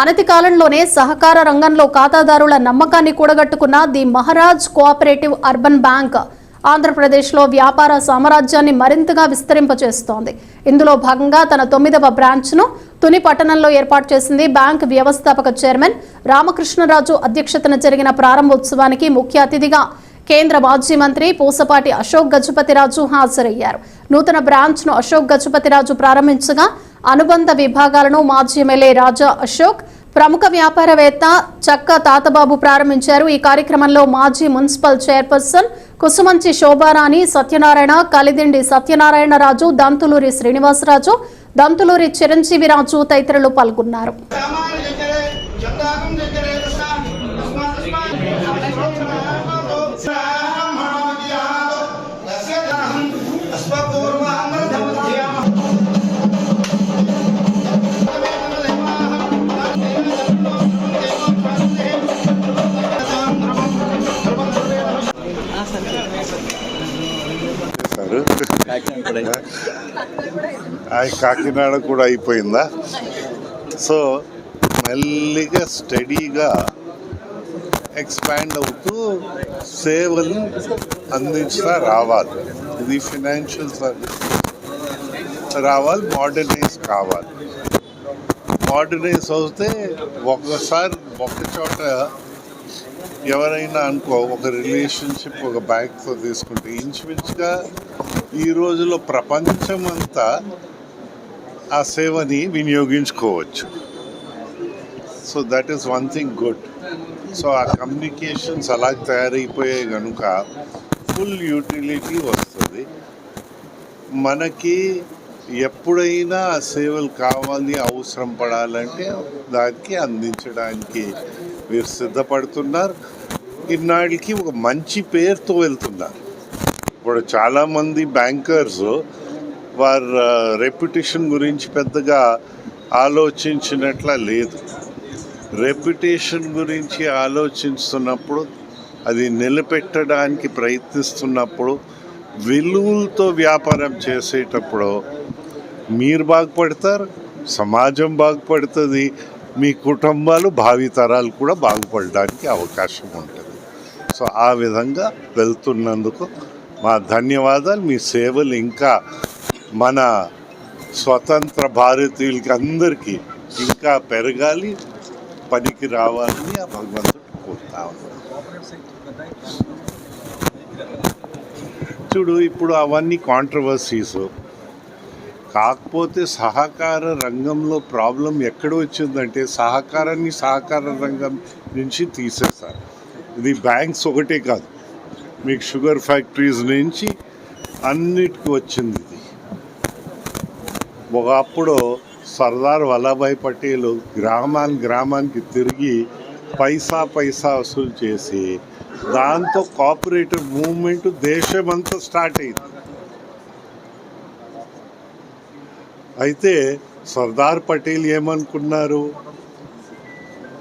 అనతి కాలంలోనే సహకార రంగంలో ఖాతాదారుల నమ్మకాన్ని కూడగట్టుకున్న the Maharaj cooperative urban bank ఆంధ్రప్రదేశ్లో వ్యాపార సామ్రాజ్యాన్ని మరింతగా విస్తరింపచేస్తోంది. ఇందులో భాగంగా తన తొమ్మిదవ బ్రాంచ్ను తుని పట్టణంలో ఏర్పాటు చేసింది బ్యాంక్ వ్యవస్థాపక చైర్మన్ రామకృష్ణరాజు అధ్యక్షతన జరిగిన ప్రారంభోత్సవానికి ముఖ్య అతిథిగా కేంద్ర మాజీ మంత్రి పూసపాటి అశోక్ గజపతిరాజు హాజరయ్యారు. నూతన బ్రాంచ్ను అశోక్ గజపతిరాజు ప్రారంభించగా అనుబంధ విభాగాలను మాజీ ఎమ్మెల్యే రాజా అశోక్ ప్రముఖ వ్యాపారవేత్త చక్క తాతబాబు ప్రారంభించారు. ఈ కార్యక్రమంలో మాజీ మున్సిపల్ చైర్పర్సన్ కుసుమంచి శోభారాణి సత్యనారాయణ కలిదిండి సత్యనారాయణరాజు దంతులూరి శ్రీనివాసరాజు దంతులూరి చిరంజీవిరాజు తదితరులు పాల్గొన్నారు. కాకినాడ కూడా అయిపోయిందా? సో మెల్లిగా స్టడీగా ఎక్స్పాండ్ అవుతూ సేవలు అందించినా రావాలి. ఇది ఫినాన్షియల్ సర్వీస్. రావాలి మోడర్నైజ్ కావాలి. మోడర్నైజ్ అవుతే ఒకసారి ఒక చోట ఎవరైనా అనుకో ఒక రిలేషన్షిప్ ఒక బ్యాంక్తో తీసుకుంటే ఇంచుమించుగా ఈ రోజులో ప్రపంచం అంతా ఆ సేవని వినియోగించుకోవచ్చు. So that is one thing good so ఆ కమ్యూనికేషన్స్ అలా తయారైపోయాయి కనుక ఫుల్ యూటిలిటీ వస్తుంది. మనకి ఎప్పుడైనా ఆ సేవలు కావాలి అవసరం పడాలంటే దానికి అందించడానికి మీరు సిద్ధపడుతున్నారు. ఇన్నాళ్ళకి ఒక మంచి పేరుతో వెళ్తున్నారు. ఇప్పుడు చాలామంది బ్యాంకర్స్ వారి రెప్యుటేషన్ గురించి పెద్దగా ఆలోచించినట్ల లేదు. రెప్యుటేషన్ గురించి ఆలోచిస్తున్నప్పుడు అది నిలబెట్టడానికి ప్రయత్నిస్తున్నప్పుడు విలువలతో వ్యాపారం చేసేటప్పుడు మీరు బాగుపడతారు సమాజం బాగుపడుతుంది మీ కుటుంబాలు భావితరాలు కూడా బాగుపడడానికి అవకాశం ఉంటుంది. సో ఆ విధంగా వెళ్తున్నందుకు మా ధన్యవాదాలు. మీ సేవలు ఇంకా మన స్వతంత్ర భారతీయులకి అందరికీ ఇంకా పెరగాలి పనికి రావాలని ఆ భగవంతుడు కోరుతా చూడు ఇప్పుడు అవన్నీ కాంట్రవర్సీస్ కాకపోతే సహకార రంగంలో ప్రాబ్లం ఎక్కడ వచ్చిందంటే సహకారాన్ని సహకార రంగం నుంచి తీసేస్తారు ఇది బ్యాంక్స్ ఒకటే కాదు. మీకు షుగర్ ఫ్యాక్టరీస్ నుంచి అన్నిటికీ వచ్చింది ఇది. ఒకప్పుడు సర్దార్ వల్లభాయ్ పటేల్ గ్రామాన్ని గ్రామానికి తిరిగి పైసా పైసా వసూలు చేసి దాంతో కోఆపరేటివ్ మూవ్మెంట్ దేశమంతా స్టార్ట్ అయింది. అయితే సర్దార్ పటేల్ ఏమనుకున్నారు?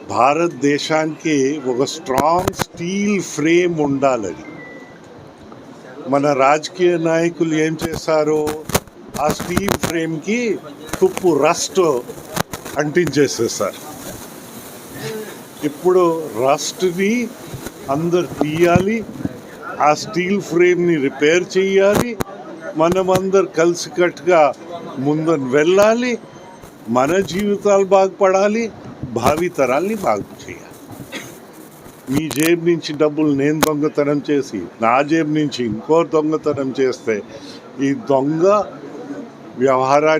భారతదేశానికి ఒక స్ట్రాంగ్ స్టీల్ ఫ్రేమ్ ఉండాలని మన రాజకీయ నాయకులు ఏం చేశారు ఆ స్టీల్ ఫ్రేమ్కి తుప్పు రస్ట్ అంటించేసేసారు. ఇప్పుడు రస్ట్ని అందరు తీయాలి ఆ స్టీల్ ఫ్రేమ్ని రిపేర్ చేయాలి మనమందరు కలిసికట్టుగా ముందు వెళ్ళాలి మన జీవితాలు బాగుపడాలి భావితరాల్ని బాగు చేయాలి మీ జేబు నుంచి డబ్బులు నేను దొంగతనం చేసి నా జేబు నుంచి ఇంకో దొంగతనం చేస్తే ఈ దొంగ వ్యవహారాన్ని